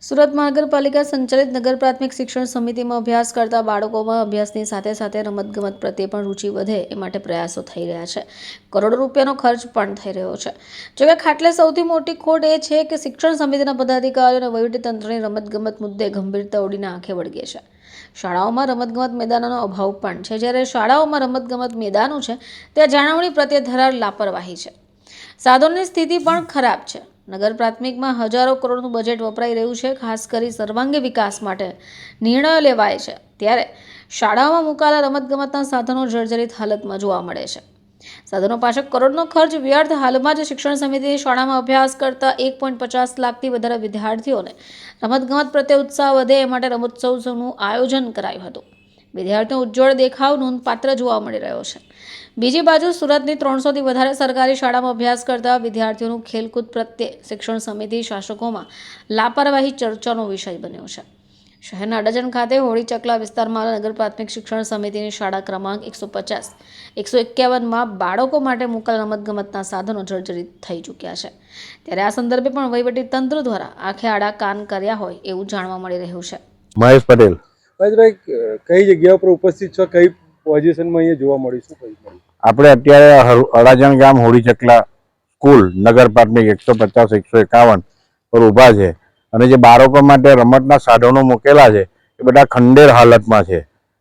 સુરત મહાનગરપાલિકા સંચાલિત નગર પ્રાથમિક શિક્ષણ સમિતિમાં અભ્યાસ કરતા બાળકોમાં અભ્યાસની સાથે સાથે રમતગમત પ્રત્યે પણ રુચિ વધે એ માટે પ્રયાસો થઈ રહ્યા છે. કરોડો રૂપિયાનો ખર્ચ પણ થઈ રહ્યો છે. જોકે ખાટલે સૌથી મોટી ખોટ એ છે કે શિક્ષણ સમિતિના પદાધિકારીઓ અને વહીવટીતંત્રની રમતગમત મુદ્દે ગંભીરતા ઉડીને આંખે વળગે છે. શાળાઓમાં રમતગમત મેદાનોનો અભાવ પણ છે. જ્યારે શાળાઓમાં રમતગમત મેદાનો છે, ત્યાં જાળવણી પ્રત્યે ધરાર લાપરવાહી છે. સાધનોની સ્થિતિ પણ ખરાબ છે. નગર પ્રાથમિકમાં હજારો કરોડનું બજેટ વપરાઈ રહ્યું છે, ખાસ કરી સર્વાંગી વિકાસ માટે નિર્ણયો લેવાય છે. ત્યારે શાળાઓમાં મુકાયેલા રમતગમતના સાધનો જર્જરિત હાલતમાં જોવા મળે છે. સાધનો પાછળ કરોડનો ખર્ચ વ્યર્થ હાલમાં જ શિક્ષણ સમિતિની શાળામાં અભ્યાસ કરતા એક પોઈન્ટ પચાસ લાખથી વધારે વિદ્યાર્થીઓને રમતગમત પ્રત્યે ઉત્સાહ વધે એ માટે રમોત્સવનું આયોજન કરાયું હતું. વિદ્યાર્થીઓ ઉજ્જવળ દેખાવ નોંધપાત્ર જોવા મળી રહ્યો છે. બીજી બાજુ સુરતની ત્રણસોથી વધારે સરકારી શાળામાં અભ્યાસ કરતા વિદ્યાર્થીઓનું ખેલકૂદ પ્રત્યે શિક્ષણ સમિતિ શાસકોમાં લાપરવાહી ચર્ચાનો વિષય બન્યો છે. શહેરના અડજણ ખાતે હોળી ચકલા વિસ્તારમાં નગર પ્રાથમિક શિક્ષણ સમિતિની શાળા ક્રમાંક એકસો પચાસ, એકસો એકાવનમાં બાળકો માટે મુકલ રમતગમતના સાધનો જર્જરિત થઈ ચૂક્યા છે. ત્યારે આ સંદર્ભે પણ વહીવટી તંત્ર દ્વારા આંખે આડા કાન કર્યા હોય એવું જાણવા મળી રહ્યું છે. મહેશ પટેલ. મહેશભાઈ કઈ જગ્યા ઉપર ઉપસ્થિત છો? કઈ પોઝિશનમાં અહીંયા જોવા મળીશું આપણે અત્યારે અડાજણ ગામ હોળી ચકલા સ્કૂલ, નગર પ્રાથમિક એકસો પચાસ, એકસો એકાવન પર ઊભા છે. અને જે બાળકો માટે રમતના સાધનો મૂકેલા છે, એ બધા ખંડેર હાલતમાં છે.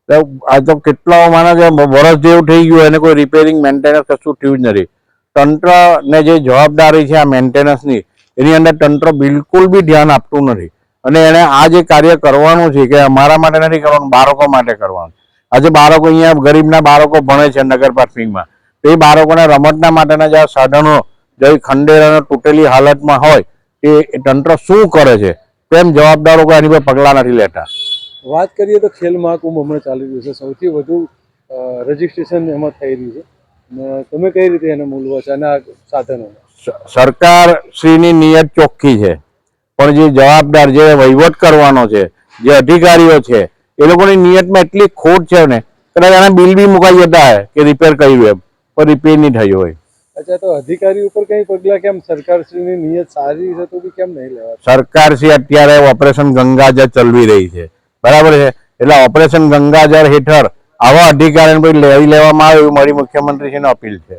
આ તો કેટલાઓ માને છે? વરસ જેવું થઈ ગયું, એને કોઈ રિપેરિંગ મેન્ટેનન્સ કશું થયું જ નથી. તંત્રને જે જવાબદારી છે આ મેન્ટેનન્સની એની અંદર તંત્ર બિલકુલ બી ધ્યાન આપતું નથી. અને એને આ જે કાર્ય કરવાનું છે કે અમારા માટે નથી કરવાનું બાળકો માટે કરવાનું. આજે બાળકો અહીંયા ગરીબના બાળકો ભણે છે નગર પ્રાથમિકમાં તો એ બાળકોને રમતના માટેના જે સાધનો જે ખંડેર અને તૂટેલી હાલતમાં હોય એ તંત્ર શું કરે છે? તેમ જવાબદારો કોઈ આની પર પગલાં નથી લેતા? વાત કરીએ તો ખેલ મહાકુંભ હમણાં ચાલી રહ્યું છે. સૌથી વધુ રજીસ્ટ્રેશન એમાં થઈ રહ્યું છે. તમે કઈ રીતે એને મૂલવો છે અને આ સાધનો સરકાર શ્રીની નિયત ચોખ્ખી છે. પણ જે જવાબદાર જે વહીવટ કરવાનો છે જે અધિકારીઓ છે એ લોકોની નિયતમાં એટલી ખોટ છે ને કદાચ એના બિલ બી મુકાઈ જતા હોય કે રિપેર કર્યું એમ પણ રિપેર નહીં થયું હોય. અચ્છા તો અધિકારી ઉપર કઈ પગલા કેમ? સરકારશ્રીની નિયત સારી છે તો બી કેમ નહીં લેવા સરકાર શ્રી અત્યારે ઓપરેશન ગંગાજળ ચલવી રહી છે. બરાબર છે? એટલે ઓપરેશન ગંગાજળ હેઠળ આવા અધિકારીને લઈ લેવામાં આવે એવી મારી મુખ્યમંત્રીશ્રીને અપીલ છે.